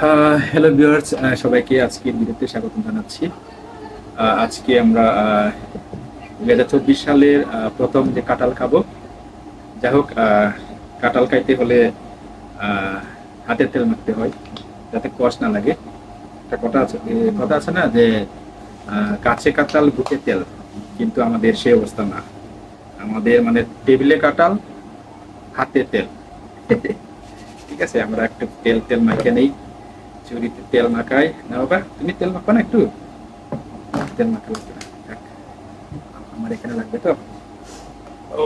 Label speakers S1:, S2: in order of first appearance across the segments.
S1: Hello viewers সবাইকে আজকে ভিডিওতে স্বাগত জানাচ্ছি। আজকে আমরা দুই হাজার চব্বিশ সালের প্রথম যে কাঁঠাল খাব, যাই হোক কাঁঠাল খাইতে হলে হাতের তেল মাখতে হয়, যাতে কষ না লাগে। একটা কথা আছে কথা আছে না যে কাছে কাঁঠাল, বুকে তেল, কিন্তু আমাদের সেই অবস্থা না। আমাদের মানে টেবিলে কাঁঠাল, হাতে তেল। ঠিক আছে, আমরা একটু তেল তেল মাখিয়ে নেই। চুরিতে তেল মাখাই না বাবা তুমি তেল মাখো না একটু? তেল মাখা লাগবে না। আমার এখানে লাগবে তো।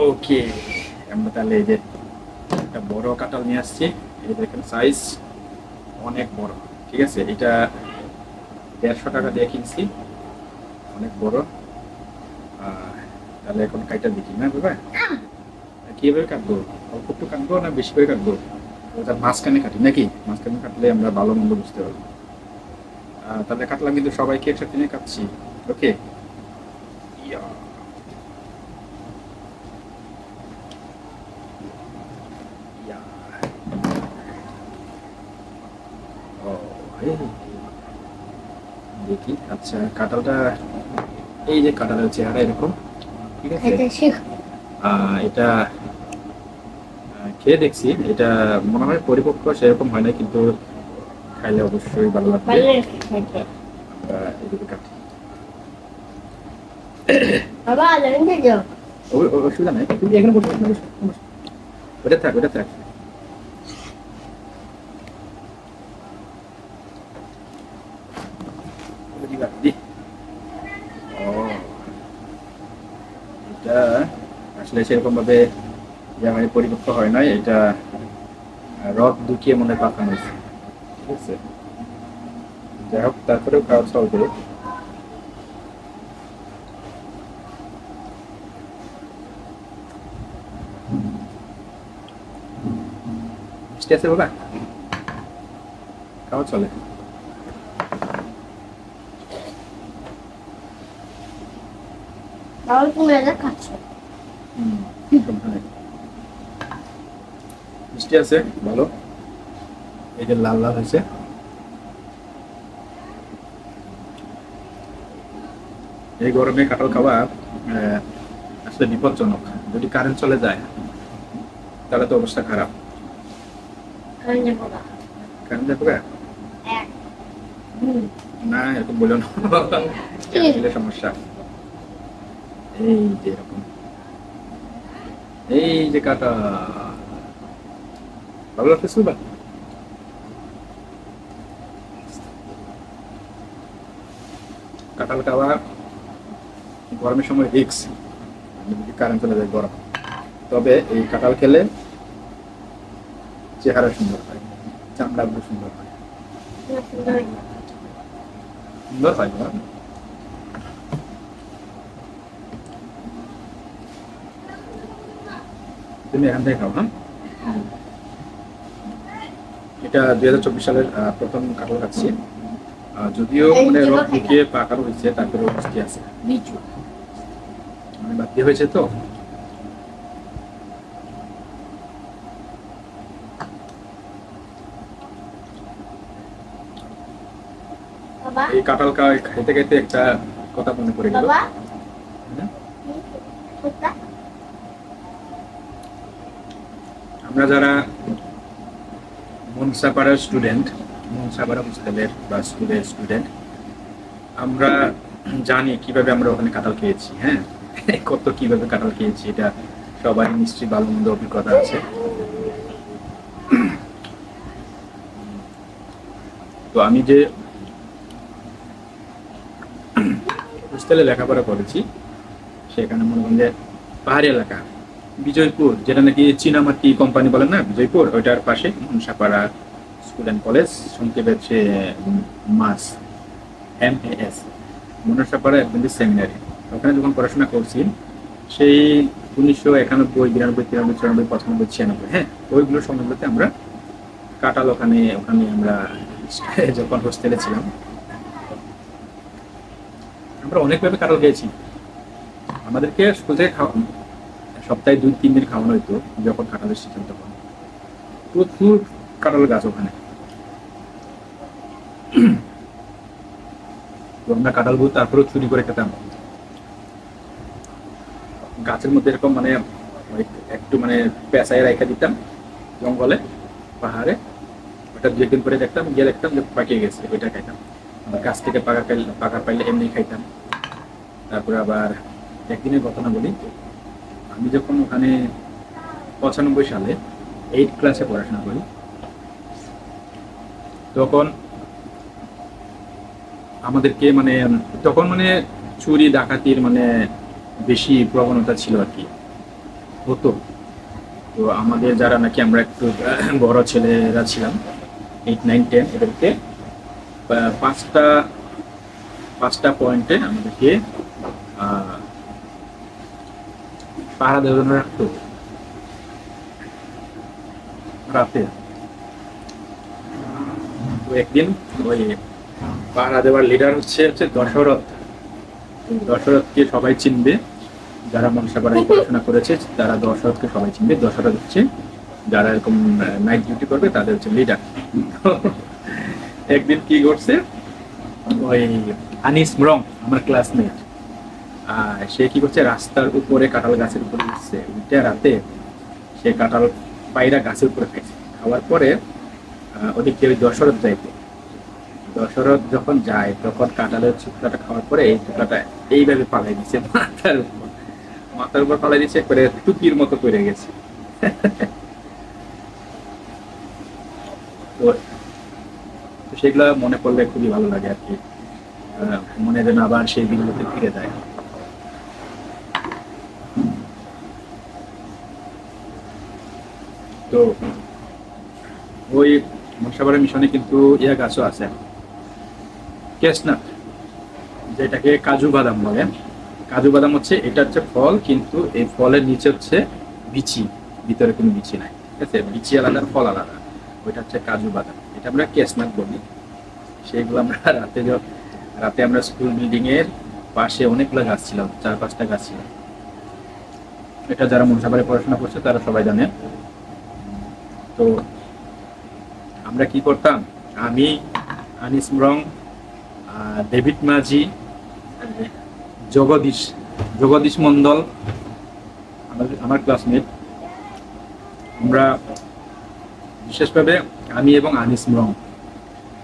S1: ওকে, আমরা তাহলে এই যে একটা বড় কাঁঠাল নিয়ে আসছি। এই দেখেন সাইজ অনেক বড়, ঠিক আছে? এটা দেড়শো টাকা দিয়ে কিনছি। অনেক বড়। তাহলে এখন কাইটা দেখি না বাবা? কীভাবে কাটবো? অল্প একটু কাটবো না বেশি করে কাটবো? ওটা মাঝখানে কাটি নাকি? মাঝখানে কাটলে আমরা ভালো মন্দ বুঝতে পারব। তাহলে কাটলাম কিন্তু সবাইকে একসাথে নিয়ে কাটছি। ওকে? দেখি আচ্ছা কাঁঠালটা এই যে কাঁঠালের চেহারা এরকম ঠিক আছে? এটা খেয়ে দেখছি এটা মনে হয় পরিপক্ক সেরকম হয় না কিন্তু খাইলে অবশ্যই ভালো লাগবে। অসুবিধা নাই। তুমি এখানে বসো। ওটা থাক ওটা থাক। আসলে সেরকম ভাবে যেমন পরিপক্ক হয় নাই এটা রথ দুকিয়ে মনে পাকানো হয়েছে। ঠিক আছে? যাই হোক তারপরেও চলবে মিষ্টি আছে বাবা? খাওয়া চলে।
S2: বাবা তুমি এটা খাচ্ছ।
S1: হুম। মিষ্টি আছে? ভালো এই যে লাল লাল হয়েছে। এই গরমে কাঁঠাল খাওয়া আসলে বিপজ্জনক। যদি কারেন্ট চলে যায় তাহলে তো অবস্থা খারাপ। কারেন্ট যাবে না এরকম বলো না। সমস্যা। এই যে এরকম। এই যে কাটা ভালো লাগতেছে বা কাঁঠাল খাওয়া গরমের সময় রিক্স কারেন্ট চলে যায় গরম। তবে এই কাঁঠাল খেলে চেহারা সুন্দর হয়, চামড়াগুলো সুন্দর হয়।
S2: সুন্দর
S1: হয় না? তুমি এখান থেকে খাও হ্যাঁ। এটা দুই হাজার চব্বিশ সালের প্রথম কাঁঠাল খাচ্ছি যদিও মানে
S2: বাকি।
S1: ঢুকিয়ে পাকানো হয়েছে তারপরেও মিষ্টি আছে। মানে বাদ হয়েছে তো? এই কাঁঠাল খাইতে খাইতে একটা কথা মনে পড়ে গেল। হ্যাঁ? আমরা যারা মনসাপাড়ার স্টুডেন্ট মনসাপাড়া হোস্টেলের বা স্কুলের স্টুডেন্ট আমরা জানি কীভাবে আমরা ওখানে কাঁঠাল খেয়েছি হ্যাঁ? কত কীভাবে কাঁঠাল খেয়েছি, এটা সবাই নিশ্চয়ই ভালো মন্দ অভিজ্ঞতা আছে। তো আমি যে হোস্টেলে লেখাপড়া করেছি, সেখানে মনে করেন যে পাহাড়ি এলাকা। বিজয়পুর, যেটা নাকি চীনামাটি কোম্পানি বলেন না, বিজয়পুর, ওইটার পাশে, মনসাপাড়া স্কুল অ্যান্ড কলেজ সংক্ষেপে হচ্ছে মাস M A S Monsapara Adventist seminary ওখানে যখন পড়াশোনা করছি, সেই উনিশশো একানব্বই, বিরানব্বই, তিরানব্বই, চুরানব্বই, পঁচানব্বই, ছিয়ানব্বই হ্যাঁ ওইগুলো সময়গুলোতে আমরা কাটাল ওখানে ওখানে আমরা যখন হোস্টেলে ছিলাম, আমরা অনেকভাবে কাটাল খেয়েছি। আমাদেরকে স্কুল থেকে খাওয়া সপ্তাহে দুই, তিন দিন খাওয়ানো হতো যখন কাঁঠালের সিজন তখন প্রচুর কাঁঠাল গাছ ওখানে। আমরা কাঁঠাল গুড় তারপরেও চুরি করে খেতাম। গাছের মধ্যে এরকম মানে একটু মানে পেঁচায় রেখে দিতাম, জঙ্গলে, পাহাড়ে। ওটা দু একদিন পরে দেখতাম, গিয়ে দেখতাম যে পাকিয়ে গেছে, ওইটা খাইতাম। গাছ থেকে পাকা পাকা পাইলে এমনি খাইতাম। তারপরে আবার একদিনের ঘটনা বলি। আমি যখন ওখানে পঁচানব্বই সালে এইট ক্লাসে পড়াশোনা করি, তখন আমাদেরকে মানে তখন মানে চুরি, ডাকাতির মানে বেশি প্রবণতা ছিল আর কি, হতো। তো আমাদের যারা নাকি আমরা একটু বড় ছেলেরা ছিলাম এইট নাইন টেন এদেরকে পাঁচটা পাঁচটা পয়েন্টে আমাদেরকে পাহারা দেওয়ার জন্য রাখতো। রাতে। তো একদিন ওই পাহারা দেওয়ার লিডার হচ্ছে হচ্ছে দশরথ। দশরথকে সবাই চিনবে যারা মনসা মনসাপাড়ায় পড়াশোনা করেছে তারা দশরথকে সবাই চিনবে দশরথ হচ্ছে যারা এরকম নাইট ডিউটি করবে তাদের হচ্ছে লিডার একদিন কি করছে ওই আনিস মরং আমার ক্লাসমেট সে কি করছে? রাস্তার উপরে কাঁঠাল গাছের উপরে উঠছে। উঠে রাতে সে কাঁঠাল পায়রা গাছের উপরে খাইছে। খাওয়ার পরে ওদিক থেকে দশরথ যাইতে। দশরথ যখন যায়, তখন কাঁঠালের টুকরাটা খাওয়ার পরে এই টুকরাটা এইভাবে পালাই দিচ্ছে মাথার উপর। মাথার উপর পালাই দিচ্ছে করে টুপির মতো করে গেছে। সেগুলো মনে পড়লে খুবই ভালো লাগে আর কি। মনে যেন আবার সেই দিনগুলোতে ফিরে যায়। তো ওই মশাবাড়ি মিশনে কিন্তু ইয়া গাছও আছে। কেসনাট, যেটাকে কাজু বাদাম বলে। কাজু বাদাম হচ্ছে, এটা হচ্ছে ফল, কিন্তু এই ফলের নিচে হচ্ছে বিচি। ভিতরে কোনো বিচি নাই, ঠিক আছে? বিচি আলাদা, ফল আলাদা। ওইটা হচ্ছে কাজু বাদাম। এটা আমরা কেসনাট বলি। সেইগুলো আমরা রাতে রাতে আমরা স্কুল বিল্ডিং এর পাশে অনেকগুলো গাছ ছিল, চার পাঁচটা গাছ ছিল। এটা যারা মনসাবাড়ি পড়াশোনা করছে, তারা সবাই জানে। তো আমরা কি করতাম? আমি, আনিস রং ডেভিড মাঝি, জগদীশ জগদীশ মন্ডল আমাদের, আমার ক্লাসমেট আমরা বিশেষভাবে আমি এবং আনিস রং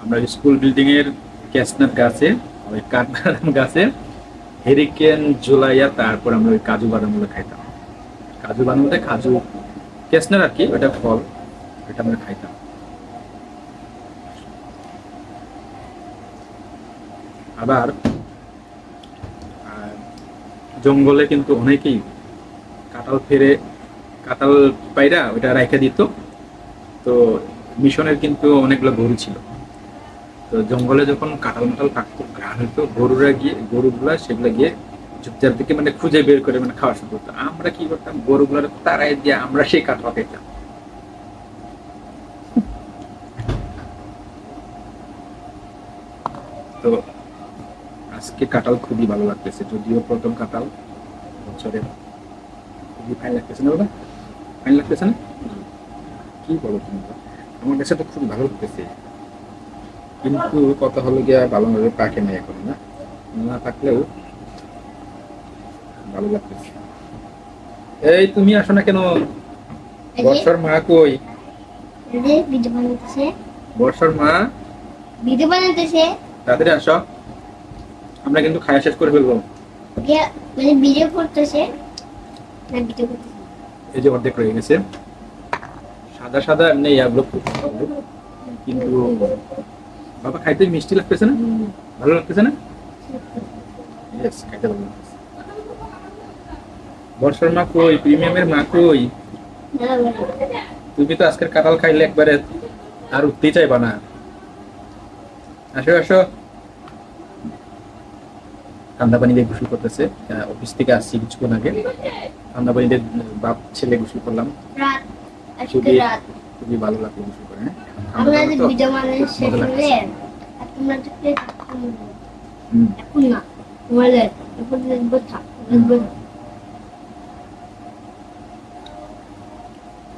S1: আমরা স্কুল বিল্ডিংয়ের ক্যাসনাট গাছে, ওই কাঠবাদাম গাছে হেরিকেন জুলাইয়া তারপর আমরা ওই কাজু বাদামগুলো খাইতাম। কাজু বাদাম বলতে কাজু ক্যাসনাট আর কি ওটা ফল। এটা আমরা খাইতাম। আবার জঙ্গলে কিন্তু অনেকেই কাঁঠাল ফেরে, কাঁঠাল পায়রা ওটা রেখে দিত। তো মিশনের কিন্তু অনেকগুলো গরু ছিল। তো জঙ্গলে যখন কাঁঠাল মাটাল পাকতো ঘ্রাণ হতো গরুরা গিয়ে, গরুগুলা সেগুলো গিয়ে চুপচাপ থেকে মানে খুঁজে বের করে মানে খাওয়া শুরু করতো। আমরা কি করতাম, গরুগুলার তারাই দিয়ে আমরা সেই কাঁঠাল খেতাম। তো আজকে কাঁঠাল খুবই ভালো লাগতেছে। যদিও প্রথম কাঁঠাল বছরে খুবই ফাইন লাগতেছে না বাবা? ফাইন লাগতেছে না? কি বলো তুমি আমার কাছে তো খুব ভালো লাগতেছে। কিন্তু কথা হলো গিয়া ভালোভাবে পাকে নাই এখন না? না থাকলেও ভালো লাগতেছে। এই তুমি আসো না কেন? বর্ষার মা কই? বর্ষার মা?
S2: ভিডিও বানাতেছে
S1: তাড়াতাড়ি আসো। আমরা কিন্তু খাওয়া শেষ করে ফেলব।
S2: মানে ভিডিও করতেছে? না ভিডিও করতেছে
S1: এই যে অর্ধেক রয়ে গেছে। সাদা সাদা এমনি ইয়াগুলো খুব কিন্তু বাবা খাইতে মিষ্টি লাগতেছে না? ভালো লাগতেছে না? খাইতে ভালো লাগতেছে। বর্ষার মা কই? প্রিমিয়ামের মা কই? তুমি তো আজকের কাঁঠাল খাইলে একবারে আর উঠতেই চাইবা না। আসো আসো। ঠান্ডা পানি দিয়ে গোসল করতেছে। অফিস থেকে আসছি কিছুক্ষণ আগে। ঠান্ডা পানি দিয়ে বাপ ছেলে গোসল করলাম। খুবই- খুবই ভালো লাগল গোসল করে হ্যাঁ।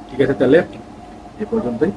S1: ঠিক আছে তাহলে এ পর্যন্তই।